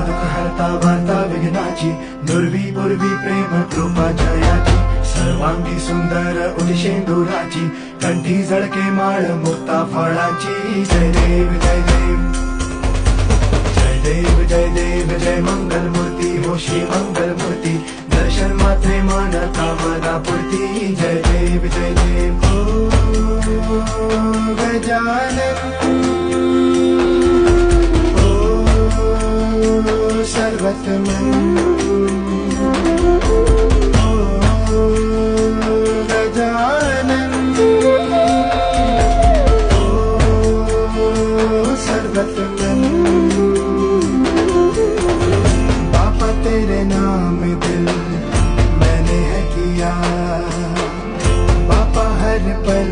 दुःख हरता वार्ता विघ्नाची नुरवी पूर्वी प्रेम कृपा जयाची सर्वांगी सुंदर उदिशेंदुराची कंठी जळके माळ मुक्ता फळाची. जय देव जय देव. जय देव जय देव, जय मंगल मूर्ती हो श्री मंगल मूर्ती दर्शन मात्रे मन, कामना पूर्ती. जय देव जय देव. ओ, गजानन. शरबत में। ओ गजानन शरबत में पापा तेरे नाम दिल मैंने है पापा हर पल